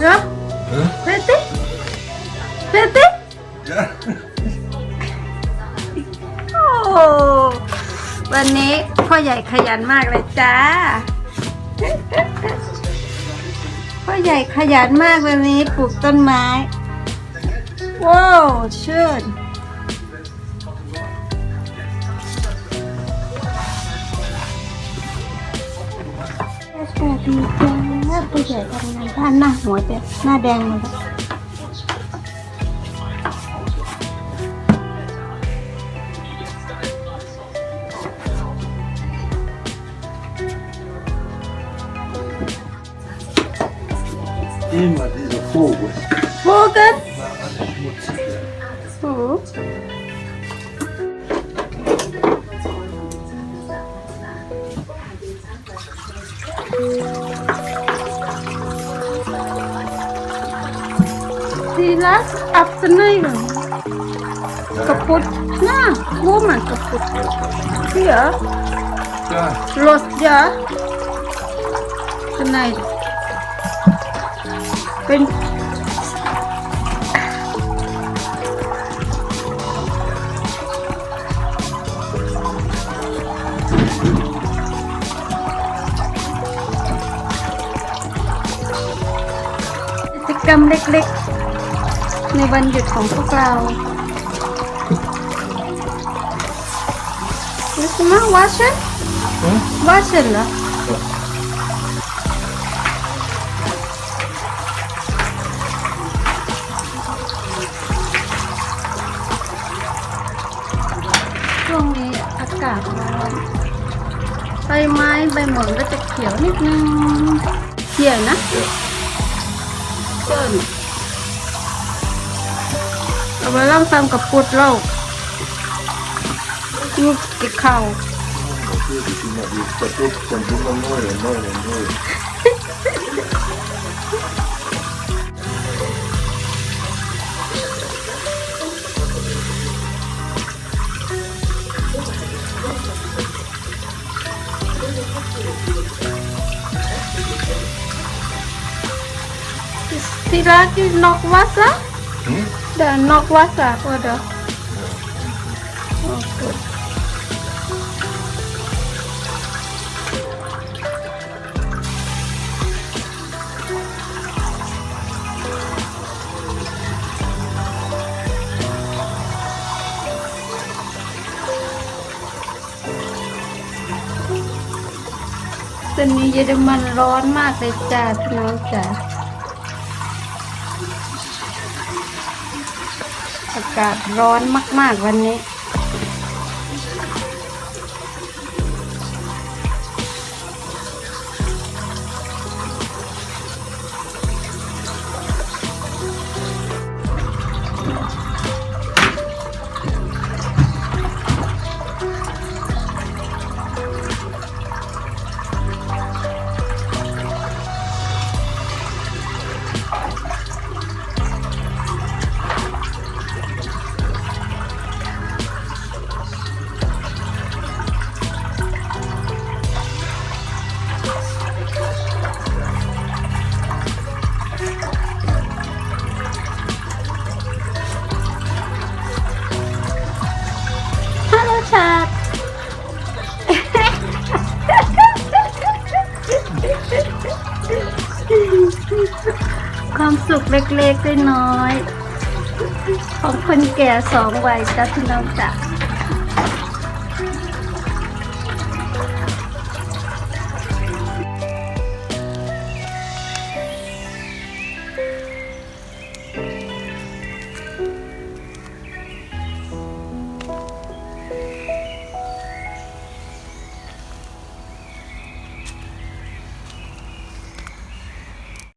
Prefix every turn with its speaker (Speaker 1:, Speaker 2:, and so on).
Speaker 1: Ja? Petti? Petti?
Speaker 2: Ja.
Speaker 1: โอ้วันนี้พ่อใหญ่ขยันมากเลยจ้า พ่อใหญ่ขยันมากวันนี้ปลูกต้นไม้ว้าวชื่นสวัสดีจ้า พ่อใหญ่ทำงานบ้านหน้าหัวเต็มหน้าแดงหมดแล้ว
Speaker 2: Immer diese Vogel.
Speaker 1: Vogel?
Speaker 2: Alles schmutzig.
Speaker 1: So. las absenai keput nah woman keput
Speaker 2: iya
Speaker 1: los ya senai ben cầm lịch lịch ในวันหยุดของพวกเรา รู้สึกว่าวัชน
Speaker 2: Hm?
Speaker 1: วัชนเหรอช่วงนี้อากาศร้อนใบไม้ใบหมอนก็จะเขียวนิดนึงเขียวนะเกิน เอาไปล่องทำกับปุดเรายุบกิเข่า
Speaker 2: natürlich immer die Produkte sind immer neue, neue, neue.
Speaker 1: ที่รักที่นอกวัดละ
Speaker 2: Hm?
Speaker 1: เดินนอกวัดละ ก็เด้อโอเคตอนนี้เยอรมันร้อนมากเลยจ้าพี่น้องจ้า อากาศร้อนมาก ๆ วันนี้ ความสุขเล็กๆน้อยๆของคนแก่สองวัยจ้ะพี่น้องจ้ะ